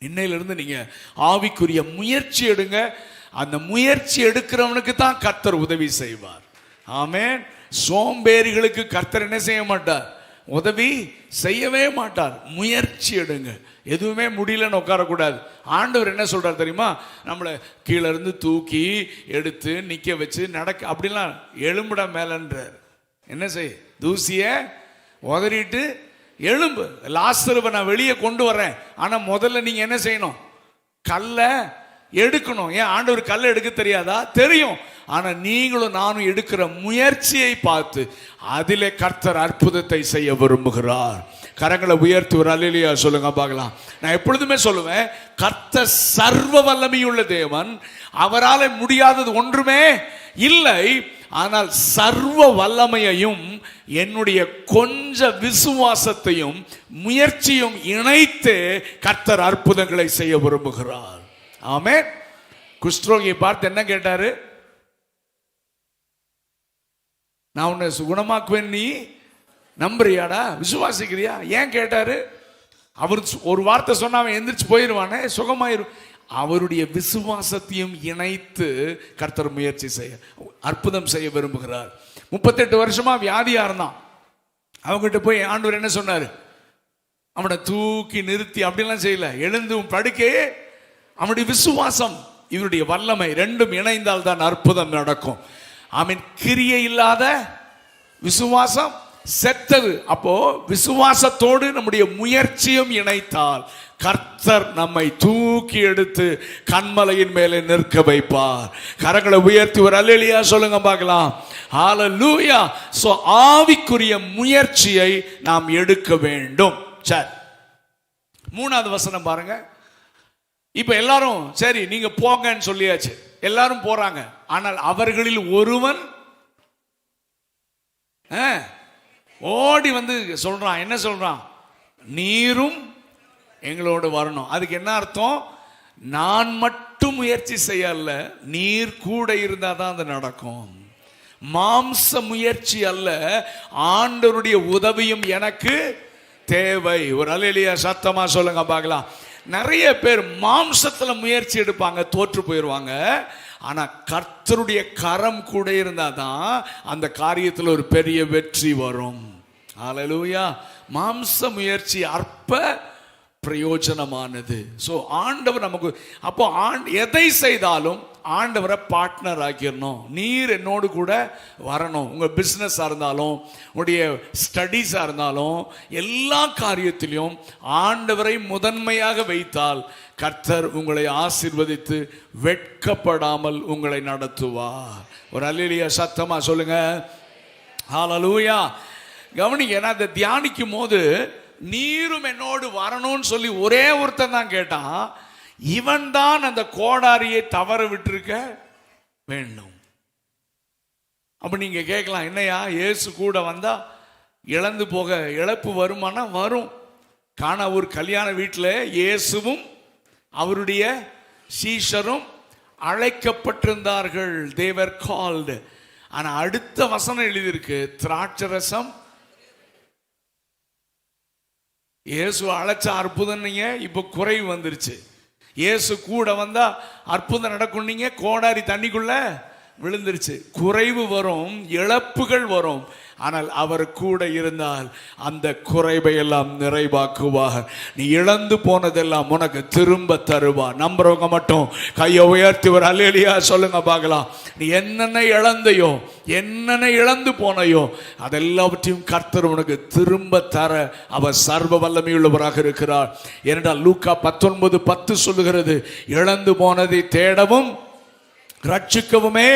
இன்னையிலிருந்து நீங்கள் ஆவிக்குரிய முயற்சி எடுங்க. அந்த முயற்சி எடுக்கிறவனுக்கு தான் கர்த்தர் உதவி செய்வார். ஆமேன். சோம்பேறிகளுக்கு கர்த்தர் என்ன செய்ய மாட்டார்? உதவி செய்யவே மாட்டார். முயற்சி எடுங்க. எதுவுமே முடியலன்னு உட்காரக்கூடாது. ஆண்டவர் என்ன சொல்றார் தெரியுமா? நம்மளை கீழே இருந்து தூக்கி எடுத்து நிக்க வச்சு நடக்க அப்படிலாம் எலும்புடா மேலன்றார். என்ன செய்? தூசிய உதறிட்டு எலும்பு. லாஸ்தருவை நான் வெளியே கொண்டு வரேன். ஆனால் முதல்ல நீங்கள் என்ன செய்யணும்? கல்லை எடுக்கணும். ஏன் ஆண்டவர் கல்லை எடுக்க தெரியாதா? தெரியும். ஆனால் நீங்களும் நானும் எடுக்கிற முயற்சியை பார்த்து அதிலே கர்த்தர் அற்புதத்தை செய்ய விரும்புகிறார். கரங்களை உயர்த்தி ஒரு அலிலியா சொல்லுங்க பார்க்கலாம். நான் எப்பொழுதுமே சொல்லுவேன் கர்த்தர் சர்வ வல்லமையுள்ள தேவன். அவரால் முடியாதது ஒன்றுமே இல்லை. ஆனால் சர்வ வல்லமையையும் என்னுடைய கொஞ்ச விசுவாசத்தையும் முயற்சியும் இணைத்து கர்த்தர் அற்புதங்களை செய்ய விரும்புகிறார். ஆமே குஷ்டரோகியை பார்த்து என்ன கேட்டாரு? நான் உன்னை குணமாக்குவேன் நீ? நம்புறியாடா? விசுவாசிக்கிறியா? ஏன் கேட்டாரு? அவர் ஒரு வார்த்தை சொன்னா அவன் எந்திரிச்சு போயிடுவானே சுகமாயிரும் அவருடைய விசுவாசத்தையும் இணைத்து கர்த்தர் முயற்சி செய்ய அற்புதம் செய்ய விரும்புகிறார். முப்பத்தெட்டு வருஷமா வியாதியா இருந்தான். அவங்ககிட்ட போய் ஆண்டவர் என்ன சொன்னார்? அவனை தூக்கி நிறுத்தி அப்படிலாம் செய்யல. எழுந்தும் படுக்கையே அவனுடைய விசுவாசம் இவருடைய வல்லமை ரெண்டும் இணைந்தால் தான் அற்புதம் நடக்கும். அவன் கிரியை இல்லாத விசுவாசம் செத்தது. அப்போ விசுவாசத்தோடு நம்முடைய முயற்சியும் இணைத்தால் கர்த்தர் நம்மை தூக்கி எடுத்து கண்மலையின் மேலே நிற்க வைப்பார். கரங்களை உயர்த்தி ஒரு அல்லேலியா சொல்லுங்க பார்க்கலாம். ஹalleluya சோ ஆவிக்குரிய முயற்சியை நாம் எடுக்க வேண்டும். சார். மூணாவது வசனம் பாருங்க. இப்ப எல்லாரும் சரி நீங்க போங்கன்னு சொல்லியாச்சு. எல்லாரும் போறாங்க. ஆனால் அவர்களில் ஒருவன் ஆ, ஓடி வந்து சொல்கிறான் என்ன சொல்கிறான் நீரும் எங்களோடு வரணும். அதுக்கு என்ன அர்த்தம்? நான் மட்டும் முயற்சி செய்யல நீர் கூட இருந்தால் தான் அது நடக்கும். மாம்ச முயற்சி அல்ல ஆண்டவருடைய உதவியும் எனக்கு தேவை. ஒரு அலையிலேயே சத்தமா சொல்லுங்க பார்க்கலாம். நிறைய பேர் மாம்சத்தில் முயற்சி எடுப்பாங்க தோற்று போயிடுவாங்க ஆனா கர்த்தருடைய கரம் கூட இருந்தாதான் அந்த காரியத்துல ஒரு பெரிய வெற்றி வரும். ஹalleluya மாம்ச முயற்சி அற்ப பிரயோஜனமானது. ஸோ ஆண்டவர் நமக்கு அப்போ ஆண்ட் எதை செய்தாலும் ஆண்டவரை பார்ட்னர் ஆக்கிடணும். நீர் என்னோடு கூட வரணும். உங்கள் பிஸ்னஸாக இருந்தாலும் உங்களுடைய ஸ்டடீஸாக இருந்தாலும் எல்லா காரியத்திலையும் ஆண்டவரை முதன்மையாக வைத்தால் கர்த்தர் உங்களை ஆசிர்வதித்து வெட்கப்படாமல் உங்களை நடத்துவார். ஒரு அல்லிலியா சத்தமாக சொல்லுங்கள் ஹாலலூயா கவனிங்க நான் அதை தியானிக்கும் போது நீரும் என்னோடு வரணும்னு சொல்லி ஒரே ஒருத்தன் தான் கேட்டான் இவன் தான் அந்த கோடாரியை தவற விட்டிருக்க வேண்டும். அப்போ நீங்கள் கேட்கலாம் என்னையா? இயேசு கூட வந்தால் இழந்து போக இழப்பு வருமானா? வரும். காண ஒரு கல்யாண வீட்டில் இயேசுவும் அவருடைய சீஷரும் அழைக்கப்பட்டிருந்தார்கள். தேவர் கால்டு ஆனால் அடுத்த வசனம் எழுதியிருக்கு திராட்சரசம் இயேசு அழைச்ச அற்புதம் நீங்கள் இப்போ குறைவு வந்துருச்சு. இயேசு கூட வந்தால் அற்புதம் நடக்கும் நீங்கள் கோடாரி தண்ணிக்குள்ளே விழுந்துருச்சு. குறைவு வரும் இழப்புகள் வரும். ஆனால் அவர் கூட இருந்தால் அந்த குறைவை எல்லாம் நிறைவாக்குவார். நீ இழந்து போனதெல்லாம் உனக்கு திரும்ப தருவார் நம்புறவங்க மட்டும் கையை உயர்த்தி ஒரு அலேலியா சொல்லுங்க பார்க்கலாம். நீ என்னென்ன இழந்தையோ என்னென்ன இழந்து போனையோ அதெல்லாவற்றையும் கர்த்தர் உனக்கு திரும்ப தர அவர் சர்வ வல்லமையுள்ளவராக இருக்கிறார். ஏனென்றால் லூக்கா பத்தொன்பது பத்து சொல்லுகிறது இழந்து போனதை தேடவும் ரட்சிக்கவுமே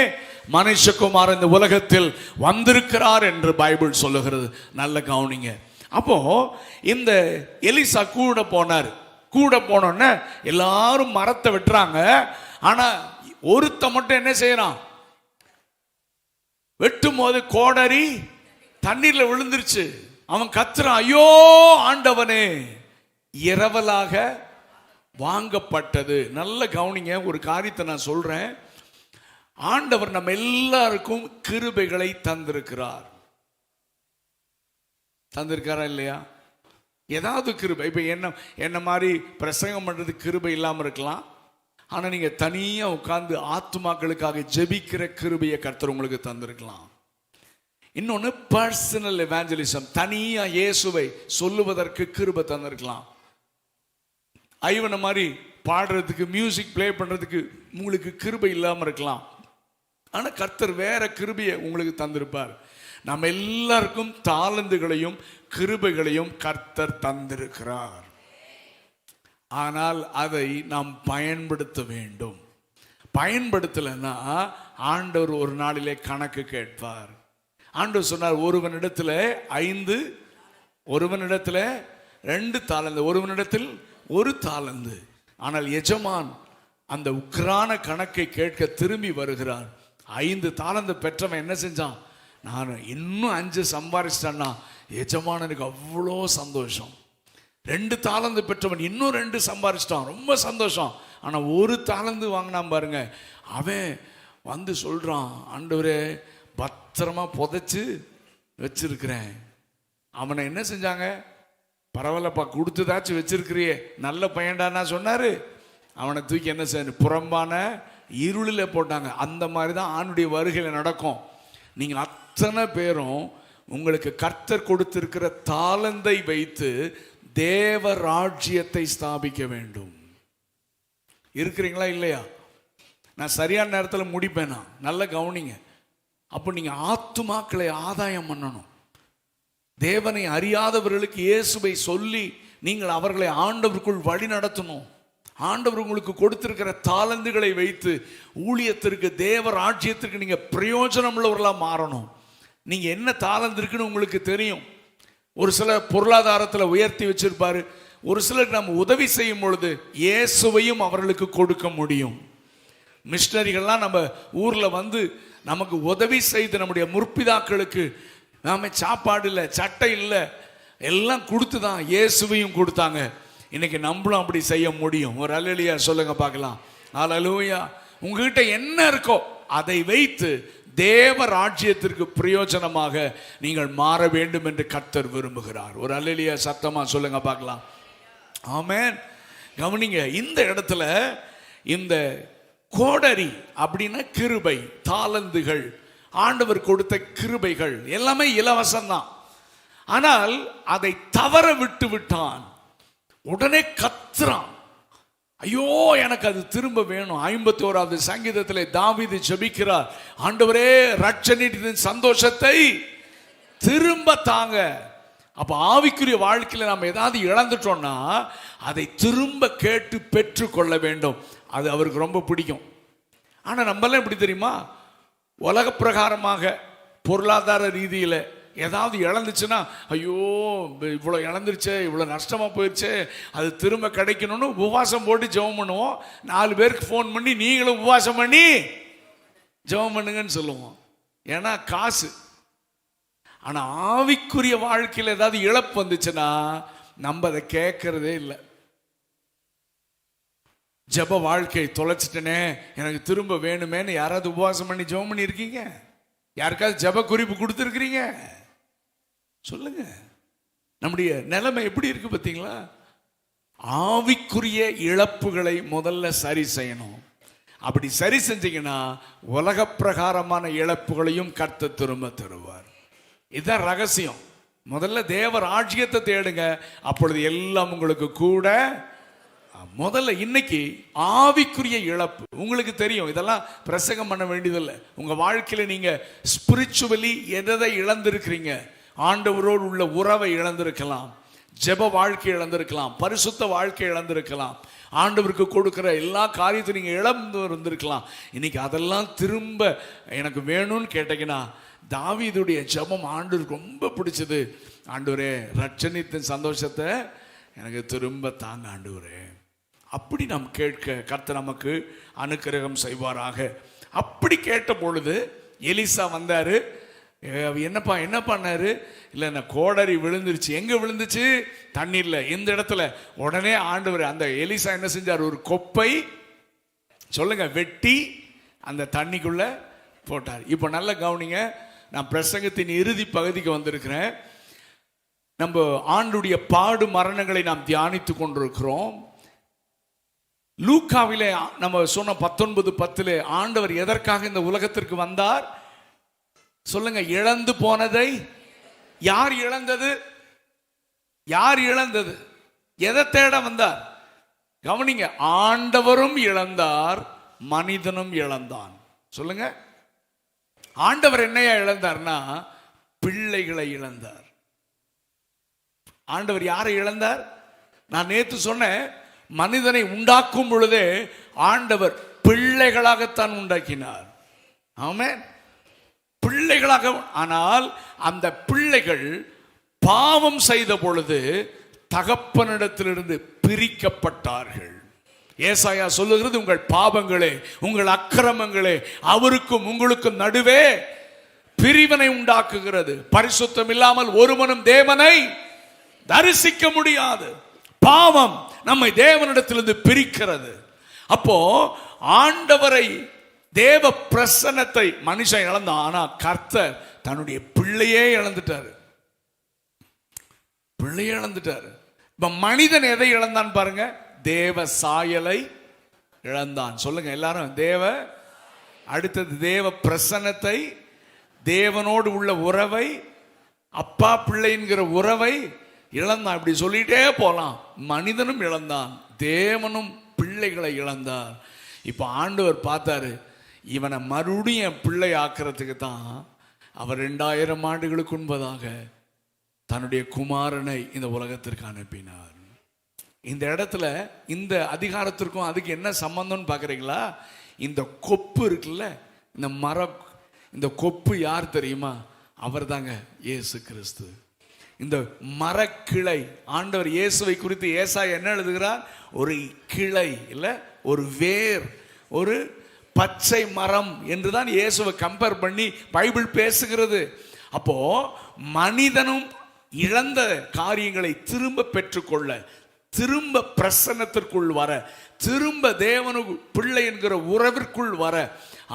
மனுஷகுமார் இந்த உலகத்தில் வந்திருக்கிறார் என்று பைபிள் சொல்லுகிறது. நல்ல கவனிங்க. அப்போ இந்த எலிசா கூட போனார். கூட போனோன்னே எல்லாரும் மரத்தை வெட்டுறாங்க. ஆனா ஒருத்த மட்டும் என்ன செய்யறான்? வெட்டும் போது கோடரி தண்ணீர்ல விழுந்துருச்சு. அவன் கத்துறான் ஐயோ ஆண்டவனே இரவலாக வாங்கப்பட்டது. நல்ல கவனிங்க ஒரு காரியத்தை நான் சொல்றேன். ஆண்டவர் நம்ம எல்லாருக்கும் கிருபைகளை தந்திருக்கிறார். தந்திருக்காரா இல்லையா? ஏதாவது கிருபை. இப்போ என்ன என்ன மாதிரி பிரசங்கம் பண்ணுறது கிருபை இல்லாமல் இருக்கலாம். ஆனால் நீங்கள் தனியாக உட்காந்து ஆத்மாக்களுக்காக ஜெபிக்கிற கிருபையை கர்த்தர் உங்களுக்கு தந்திருக்கலாம். இன்னொன்று பர்சனல் எவாஞ்சலிசம் தனியாக இயேசுவை சொல்லுவதற்கு கிருபை தந்திருக்கலாம். ஐவனை மாதிரி பாடுறதுக்கு மியூசிக் ப்ளே பண்ணுறதுக்கு உங்களுக்கு கிருபை இல்லாமல் இருக்கலாம். ஆனால் கர்த்தர் வேற கிருபியை உங்களுக்கு தந்திருப்பார். நம்ம எல்லாருக்கும் தாளந்துகளையும் கிருபைகளையும் கர்த்தர் தந்திருக்கிறார். ஆனால் அதை நாம் பயன்படுத்த வேண்டும். பயன்படுத்தலைன்னா ஆண்டவர் ஒரு நாளிலே கணக்கு கேட்பார். ஆண்டவர் சொன்னார் ஒருவனிடத்தில் ஐந்து ஒருவனிடத்தில் ரெண்டு தாளந்து ஒருவனிடத்தில் ஒரு தாளந்து ஆனால் எஜமான் அந்த உக்ரான கணக்கை கேட்க திரும்பி வருகிறார். ஐந்து தாளந்து பெற்றவன் என்ன செஞ்சான்? நான் இன்னும் அஞ்சு சம்பாரிச்சிட்டேன்னா எஜமானனுக்கு அவ்வளோ சந்தோஷம். ரெண்டு தாளந்து பெற்றவன் இன்னும் ரெண்டு சம்பாரிச்சிட்டான் ரொம்ப சந்தோஷம். ஆனால் ஒரு தாளந்து வாங்கினான் பாருங்க. அவன் வந்து சொல்கிறான் ஆண்டவரே பத்திரமா புதைச்சி வச்சிருக்கிறேன். அவனை என்ன செஞ்சாங்க? பரவாயில்லப்பா கொடுத்ததாச்சும் வச்சிருக்கிறியே. நல்ல பையன்டானா சொன்னார். அவனை தூக்கி என்ன செய்யணும்? புறம்பான இருளில் போட்டாங்க. அந்த மாதிரி தான் ஆணுடைய வருகையில் நடக்கும். நீங்கள் அத்தனை பேரும் உங்களுக்கு கர்த்தர் கொடுத்திருக்கிற தாளந்தை வைத்து தேவ ராஜ்யத்தை ஸ்தாபிக்க வேண்டும். இருக்கிறீங்களா இல்லையா? நான் சரியான நேரத்தில் முடிப்பேனா? நல்ல கவனிங்க. அப்போ நீங்கள் ஆத்துமாக்களை ஆதாயம் பண்ணணும். தேவனை அறியாதவர்களுக்கு இயேசுவை சொல்லி நீங்கள் அவர்களை ஆண்டவருக்குள் வழி நடத்தணும். ஆண்டவர் உங்களுக்கு கொடுத்திருக்கிற தாளந்துகளை வைத்து ஊழியத்திற்கு தேவ ராஜ்யத்திற்கு நீங்கள் பிரயோஜனம் உள்ளவர்களாக மாறணும். நீங்கள் என்ன தாளந்து இருக்குன்னு உங்களுக்கு தெரியும். ஒரு சில பொருளாதாரத்தில் உயர்த்தி வச்சிருப்பாரு. ஒரு சிலருக்கு நம்ம உதவி செய்யும் பொழுது இயேசுவையும் அவர்களுக்கு கொடுக்க முடியும். மிஷினரிகள்லாம் நம்ம ஊரில் வந்து நமக்கு உதவி செய்து நம்முடைய முற்பிதாக்களுக்கு நாம் சாப்பாடு இல்லை சட்டை இல்லை எல்லாம் கொடுத்து தான் இயேசுவையும் கொடுத்தாங்க. இன்னைக்கு நம்மளும் அப்படி செய்ய முடியும். ஒரு அலலியா சொல்லுங்க பார்க்கலாம். அலலூயா உங்ககிட்ட என்ன இருக்கோ அதை வைத்து தேவ ராஜ்யத்திற்கு பிரயோஜனமாக நீங்கள் மாற வேண்டும் என்று கர்த்தர் விரும்புகிறார். ஒரு அலலியா சத்தமாக சொல்லுங்க பார்க்கலாம். ஆமேன் கவனிங்க இந்த இடத்துல இந்த கோடரி அப்படின்னா கிருபை தாளந்துகள் ஆண்டவர் கொடுத்த கிருபைகள் எல்லாமே இலவசம்தான். ஆனால் அதை தவற விட்டு விட்டான் உடனே கத்துறான். ஐயோ எனக்கு அது திரும்ப வேணும். ஐம்பத்தி ஓராவது சங்கீதத்தில் தாவிது ஜபிக்கிறார். ஆண்டவரே ரட்சணின் சந்தோஷத்தை திரும்ப தாங்க. அப்போ ஆவிக்குரிய வாழ்க்கையில் நம்ம ஏதாவது இழந்துட்டோம்னா அதை திரும்ப கேட்டு பெற்றுக்கொள்ள வேண்டும். அது அவருக்கு ரொம்ப பிடிக்கும். ஆனால் நம்மளாம் எப்படி தெரியுமா? உலக பிரகாரமாக பொருளாதார ரீதியில் ஏதாவது இழந்துச்சுன்னா ஐயோ இவ்வளோ இழந்துருச்சே இவ்வளோ நஷ்டமாக போயிடுச்சே அது திரும்ப கிடைக்கணும்னு உபவாசம் போட்டு ஜெபம் பண்ணுவோம். நாலு பேருக்கு ஃபோன் பண்ணி நீங்களும் உபவாசம் பண்ணி ஜெபம் பண்ணுங்கன்னு சொல்லுவோம். ஏன்னா காசு. ஆனால் ஆவிக்குரிய வாழ்க்கையில் ஏதாவது இழப்பு வந்துச்சுன்னா நம்ம அதை கேட்கறதே இல்லை. ஜெப வாழ்க்கையை தொலைச்சிட்டனே எனக்கு திரும்ப வேணுமேன்னு யாராவது உபவாசம் பண்ணி ஜெபம் பண்ணியிருக்கீங்க? யாருக்காவது ஜெப குறிப்பு கொடுத்துருக்குறீங்க? சொல்லுங்க. நம்முடைய நிலைமை எப்படி இருக்கு பார்த்தீங்களா? ஆவிக்குரிய இழப்புகளை முதல்ல சரி செய்யணும். அப்படி சரி செஞ்சீங்கன்னா உலக பிரகாரமான இழப்புகளையும் கர்த்த திரும்ப தருவார். இதுதான் ரகசியம். முதல்ல தேவர் ஆட்சியத்தை தேடுங்க. அப்பொழுது எல்லாம் உங்களுக்கு கூட முதல்ல இன்னைக்கு ஆவிக்குரிய இழப்பு. உங்களுக்கு தெரியும் இதெல்லாம் பிரசங்கம் பண்ண வேண்டியதில்லை. உங்கள் வாழ்க்கையில் நீங்கள் ஸ்பிரிச்சுவலி எதை இழந்திருக்கிறீங்க? ஆண்டவரோடு உள்ள உறவை இழந்திருக்கலாம். ஜெப வாழ்க்கை இழந்திருக்கலாம். பரிசுத்த வாழ்க்கை இழந்திருக்கலாம். ஆண்டவருக்கு கொடுக்குற எல்லா காரியத்தையும் நீங்கள் இழந்து இருந்திருக்கலாம் இன்னைக்கு அதெல்லாம் திரும்ப எனக்கு வேணும்னு கேட்டீங்கன்னா தாவீதுடைய ஜெபம் ஆண்டவருக்கு ரொம்ப பிடிச்சது. ஆண்டவரே ரட்சணித்தின் சந்தோஷத்தை எனக்கு திரும்ப தாங்க ஆண்டவரே. அப்படி நாம் கேட்க கர்த்தர் நமக்கு அனுக்கிரகம் செய்வாராக. அப்படி கேட்ட பொழுது எலிசா வந்தாரு. என்னப்பா என்ன பண்ணாரு? இல்லை நான் கோடரி விழுந்துருச்சு. எங்கே விழுந்துச்சு? தண்ணீரில். இந்த இடத்துல. உடனே ஆண்டவர் அந்த எலிசா என்ன செஞ்சார்? ஒரு கொப்பை சொல்லுங்க வெட்டி அந்த தண்ணிக்குள்ள போட்டார். இப்போ நல்ல கவனிங்க நான் பிரசங்கத்தின் இறுதி பகுதிக்கு வந்திருக்கிறேன். நம்ம ஆண்டுடைய பாடு மரணங்களை நாம் தியானித்து கொண்டிருக்கிறோம். லூக்காவிலே நம்ம சொன்ன பத்தொன்பது பத்தில் ஆண்டவர் எதற்காக இந்த உலகத்திற்கு வந்தார்? சொல்லுங்க இழந்து போனதை யார் இழந்தது? யார் இழந்தது? எதை தேட வந்தார்? கவனிங்க ஆண்டவரும் இழந்தார் மனிதனும் இழந்தான். சொல்லுங்க. ஆண்டவர் என்னையா இழந்தார்னா பிள்ளைகளை இழந்தார். ஆண்டவர் யாரை இழந்தார்? நான் நேத்து சொன்னேன் மனிதனை உண்டாக்கும் பொழுதே ஆண்டவர் பிள்ளைகளாகத்தான் உண்டாக்கினார். ஆமென். பிள்ளைகளாக ஆனால் அந்த பிள்ளைகள் பாவம் செய்த பொழுது தகப்பனிடத்திலிருந்து பிரிக்கப்பட்டார்கள். ஏசாயா சொல்லுகிறது உங்கள் பாவங்களே உங்கள் அக்கிரமங்களே அவருக்கும் உங்களுக்கும் நடுவே பிரிவினை உண்டாக்குகிறது. பரிசுத்தம் இல்லாமல் ஒருவனும் தேவனை தரிசிக்க முடியாது. பாவம் நம்மை தேவனிடத்திலிருந்து பிரிக்கிறது. அப்போ ஆண்டவரை தேவ பிரசன்னத்தை மனுஷன் இழந்தான். ஆனா கர்த்தர் தன்னுடைய பிள்ளையே இழந்துட்டாரு. பிள்ளையே இழந்துட்டாரு. இப்ப மனிதன் எதை இழந்தான் பாருங்க? தேவ சாயலை இழந்தான். சொல்லுங்க எல்லாரும் தேவ அடுத்தது தேவ பிரசன்னத்தை தேவனோடு உள்ள உறவை அப்பா பிள்ளைங்கிற உறவை இழந்தான். இப்படி சொல்லிட்டே போகலாம் மனிதனும் இழந்தான். தேவனும் பிள்ளைகளை இழந்தார். இப்போ ஆண்டவர் பார்த்தாரு இவனை மறுபடியும் என் பிள்ளை ஆக்கிறதுக்கு தான் அவர் ரெண்டாயிரம் ஆண்டுகளுக்கு முன்பதாக தன்னுடைய குமாரனை இந்த உலகத்திற்கு அனுப்பினார். இந்த இடத்துல இந்த அதிகாரத்திற்கும் அதுக்கு என்ன சம்பந்தம்னு பார்க்குறீங்களா? இந்த கொப்பு இருக்குல்ல இந்த மரம் இந்த கொப்பு யார் தெரியுமா? அவர் தாங்க இயேசு கிறிஸ்து. இந்த மரக்கிளை ஆண்டவர் இயேசுவை குறித்து ஏசா என்ன எழுதுகிறார்? ஒரு கிளை இல்லை ஒரு வேர் ஒரு பச்சை மரம் என்று தான் இயேசுவை கம்பேர் பண்ணி பைபிள் பேசுகிறது. அப்போ மனிதனும் இழந்த காரியங்களை திரும்ப பெற்றுக்கொள்ள திரும்ப பிரசன்னத்திற்குள் வர திரும்ப தேவனு பிள்ளை என்கிற உறவிற்குள் வர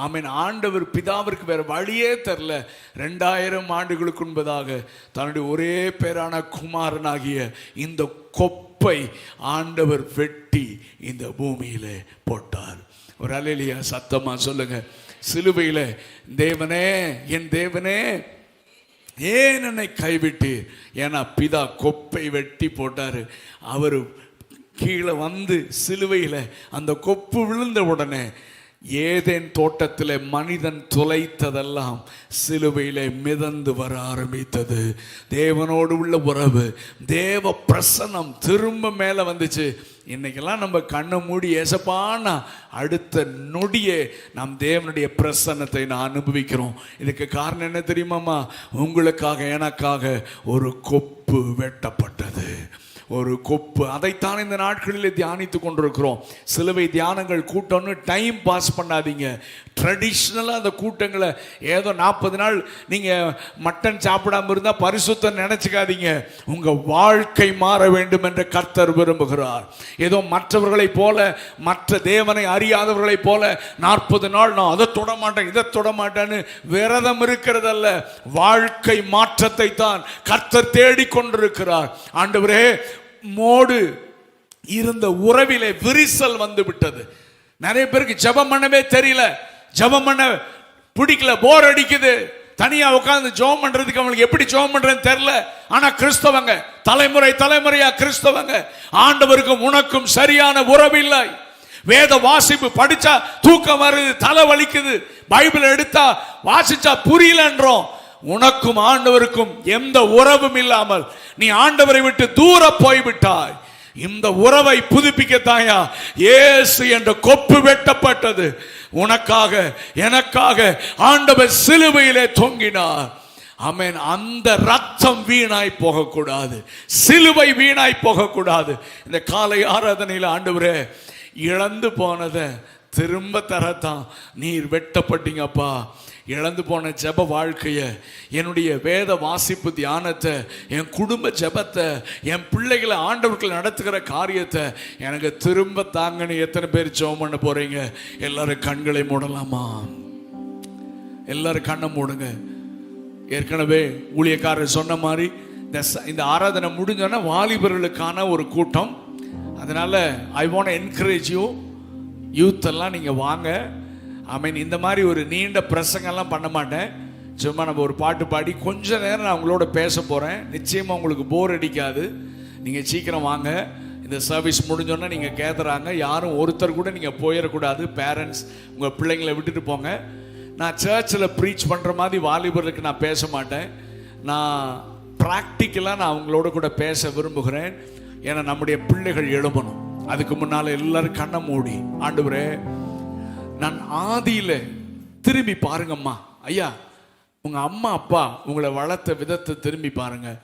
ஆமீன் ஆண்டவர் பிதாவிற்கு வேற வழியே தெரில ரெண்டாயிரம் ஆண்டுகளுக்கு முன்பதாக தன்னுடைய ஒரே பேரான குமாரனாகிய இந்த கொப்பை ஆண்டவர் வெட்டி இந்த பூமியிலே போட்டார். ஒரு அலையிலியா சத்தமா சொல்லுங்க. சிலுவையில் தேவனே என் தேவனே ஏன் என்னை கைவிட்டீர்? ஏன்னா பிதா கொப்பை வெட்டி போட்டார். அவர் கீழே வந்து சிலுவையில் அந்த கொப்பு விழுந்த உடனே ஏதேன் தோட்டத்தில் மனிதன் துளைத்ததெல்லாம் சிலுவையிலே மிதந்து வர ஆரம்பித்தது. தேவனோடு உள்ள உறவு தேவ பிரசன்னம் திரும்ப மேலே வந்துச்சு. இன்னைக்கெல்லாம் நம்ம கண்ணை மூடி ஏசப்பானா அடுத்த நொடியே நாம் தேவனுடைய பிரசன்னத்தை நான் அனுபவிக்கிறோம். இதுக்கு காரணம் என்ன தெரியுமாம்மா? உங்களுக்காக எனக்காக ஒரு கொப்பு வெட்டப்பட்டது. ஒரு கொப்பு. அதைத்தான் இந்த நாட்களில் தியானித்து கொண்டிருக்கிறோம். சிலுவை தியானங்கள் கூட்டம்னு டைம் பாஸ் பண்ணாதீங்க. ட்ரெடிஷ்னலாக அந்த கூட்டங்களை ஏதோ நாற்பது நாள் நீங்கள் மட்டன் சாப்பிடாம இருந்தால் பரிசுத்தம் நினச்சிக்காதீங்க. உங்கள் வாழ்க்கை மாற வேண்டும் என்று கர்த்தர் விரும்புகிறார். ஏதோ மற்றவர்களைப் போல மற்ற தேவனை அறியாதவர்களைப் போல நாற்பது நாள் நான் அதை தொட மாட்டேன் இதை தொட மாட்டேன்னு விரதம் இருக்கிறதல்ல. வாழ்க்கை மாற்றத்தை தான் கர்த்தர் தேடிக்கொண்டிருக்கிறார். ஆண்டவரே மோடு இருந்த உறவிலே விரிசல் வந்து விட்டது நிறைய பேருக்கு ஜெபம் பண்ணவே தெரியல. ஜபம் பண்ண பிடிக்கல போர் அடிக்குது. தனியா உட்கார்ந்து ஜோம் பண்றதுக்கு அவங்களுக்கு எப்படி ஜோம் பண்றதுன்னு தெரியல. ஆனா கிறிஸ்தவங்க தலைமுறை தலைமுறையா கிறிஸ்தவங்க ஆண்டவருக்கும் உனக்கும் சரியான உறவில்லை வேத வாசிப்பு படிச்சா தூக்கம் வருது தலை வலிக்குது. பைபிள் எடுத்தா வாசிச்சா புரியலன்றோம். உனக்கும் ஆண்டவருக்கும் எந்த உறவும் இல்லாமல் நீ ஆண்டவரை விட்டு தூர போய்விட்டாய். இந்த உறவை புதுப்பிக்க தாயா இயேசு என்ற கொப்பு வெட்டப்பட்டது. உனக்காக எனக்காக ஆண்டவர் சிலுவையிலே தொங்கினார். அமேன். அந்த ரத்தம் வீணாய் போகக்கூடாது. சிலுவை வீணாய் போகக்கூடாது. இந்த காலை ஆராதனையில் ஆண்டவரே இழந்து போனதை திரும்ப தரத்தான். நீர் வெட்டப்பட்டீங்கப்பா. இழந்து போன ஜெப வாழ்க்கையை என்னுடைய வேத வாசிப்பு தியானத்தை என் குடும்ப ஜெபத்தை என் பிள்ளைகளை ஆண்டவர்கள் நடத்துகிற காரியத்தை எனக்கு திரும்ப தாங்கன்னு எத்தனை பேர் ஜெபம் பண்ண போறீங்க? எல்லாரும் கண்களை மூடலாமா? எல்லாரும் கண்ணை மூடுங்க. ஏற்கனவே ஊழியக்காரர் சொன்ன மாதிரி இந்த இந்த ஆராதனை முடிஞ்சோன்னா வாலிபர்களுக்கான ஒரு கூட்டம். அதனால I want encourage you youth எல்லாம் வாங்க. மீன் இந்த மாதிரி ஒரு நீண்ட பிரசங்கெல்லாம் பண்ண மாட்டேன். சும்மா நம்ம ஒரு பாட்டு பாடி கொஞ்ச நேரம் நான் உங்களோட பேச போகிறேன் நிச்சயமாக உங்களுக்கு போர் அடிக்காது. நீங்கள் சீக்கிரம் வாங்க. இந்த சர்வீஸ் முடிஞ்சோன்னா நீங்கள் கேட்குறாங்க யாரும் ஒருத்தர் கூட நீங்கள் போயிடக்கூடாது. பேரண்ட்ஸ் உங்கள் பிள்ளைங்களை விட்டுட்டு போங்க. நான் சர்ச்சில் ப்ரீச் பண்ணுற மாதிரி வாலிபர்களுக்கு நான் பேச மாட்டேன். நான் ப்ராக்டிக்கலாக நான் அவங்களோட கூட பேச விரும்புகிறேன். ஏன்னா நம்முடைய பிள்ளைகள் எழும்பணும். அதுக்கு முன்னால் எல்லாரும் கண்ணை மூடி ஆண்டு நான் ஆதியில திரும்பி பாருங்கம்மா. ஐயா உங்கள் அம்மா அப்பா உங்களை வளர்த்த விதத்தை திரும்பி பாருங்க.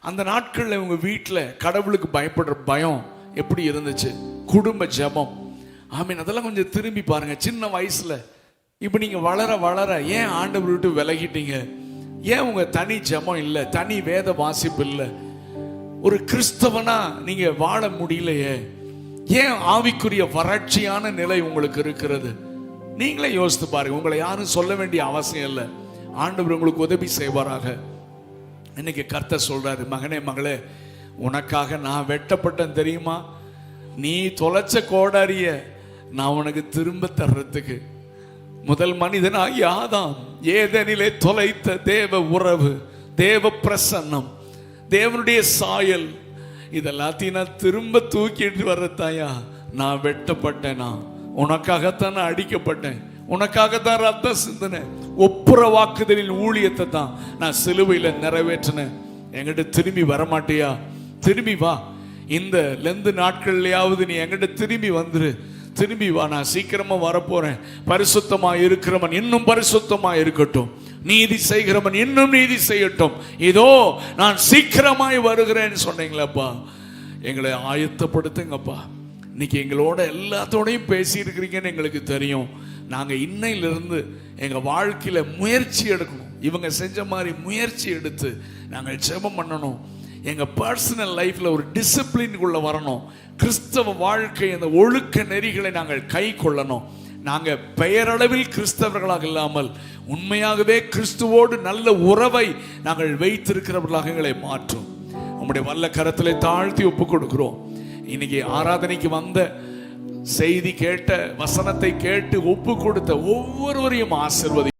அந்த நாட்களில் உங்கள் வீட்டில் கடவுளுக்கு பயப்படுற பயம் எப்படி இருந்துச்சு? குடும்ப ஜபம். ஆமீன். அதெல்லாம் கொஞ்சம் திரும்பி பாருங்க. சின்ன வயசில். இப்போ நீங்கள் வளர வளர ஏன் ஆண்டவர் விட்டு விலகிட்டீங்க? ஏன் உங்கள் தனி ஜபம் இல்லை? தனி வேத வாசிப்பு இல்லை? ஒரு கிறிஸ்தவனா நீங்கள் வாழ முடியலையே. ஏன் ஆவிக்குரிய வறட்சியான நிலை உங்களுக்கு இருக்கிறது? நீங்களே யோசித்து பாருங்க. உங்களை யாரும் சொல்ல வேண்டிய அவசியம் இல்லை. ஆண்டவர் உங்களுக்கு உதவி செய்வாராக. இன்னைக்கு கர்த்தர் சொல்றாரு மகனே மகளே உனக்காக நான் வெட்டப்பட்டேன் தெரியுமா? நீ தொலைச்ச கோடாரிய நான் உனக்கு திரும்ப தர்றதுக்கு. முதல் மனிதனாகி ஆதாம் ஏதெனிலே தொலைத்த தேவ உறவு தேவ பிரசன்னம் தேவனுடைய சாயல். இதெல்லாத்தையும் நான் திரும்ப தூக்கிட்டு வர்றதாயா நான் வெட்டப்பட்டேனா? உனக்காகத்தான் நான் அடிக்கப்பட்டேன். உனக்காகத்தான் ரத்தம் சிந்தினேன். ஒப்புற வாக்குதலின் ஊழியத்தை தான் நான் சிலுவையில் நிறைவேற்றினேன். என்கிட்ட திரும்பி வரமாட்டியா? திரும்பி வா. இந்த லெந்து நாட்கள்லையாவது நீ என்கிட்ட திரும்பி வந்துரு. திரும்பி வா. நான் சீக்கிரமாக வரப்போறேன். பரிசுத்தமாக இருக்கிறவன் இன்னும் பரிசுத்தமாக இருக்கட்டும். நீதி செய்கிறவன் இன்னும் நீதி செய்யட்டும். இதோ நான் சீக்கிரமாய் வருகிறேன்னு சொன்னீங்களப்பா. எங்களை ஆயத்தப்படுத்துங்கப்பா. இன்னைக்கு எங்களோட எல்லாத்தோடையும் பேசியிருக்கிறீங்கன்னு எங்களுக்கு தெரியும். நாங்கள் இன்னையிலிருந்து எங்கள் வாழ்க்கையில் முயற்சி எடுக்கணும். இவங்க செஞ்ச மாதிரி முயற்சி எடுத்து நாங்கள் ஜெபம் பண்ணணும். எங்கள் பர்சனல் லைஃப்பில் ஒரு டிசிப்ளின்குள்ளே வரணும். கிறிஸ்தவ வாழ்க்கை அந்த ஒழுக்க நெறிகளை நாங்கள் கை கொள்ளணும். நாங்கள் பெயரளவில் கிறிஸ்தவர்களாக இல்லாமல் உண்மையாகவே கிறிஸ்துவோடு நல்ல உறவை நாங்கள் வைத்திருக்கிறவர்களாக எங்களை மாற்றும். நம்முடைய வல்ல கரத்தில் தாழ்த்தி ஒப்பு கொடுக்கிறோம் இன்னைக்கு ஆராதனைக்கு வந்த செய்தி கேட்ட வசனத்தை கேட்டு ஒப்பு கொடுத்த ஒவ்வொருவரையும் ஆசிர்வதி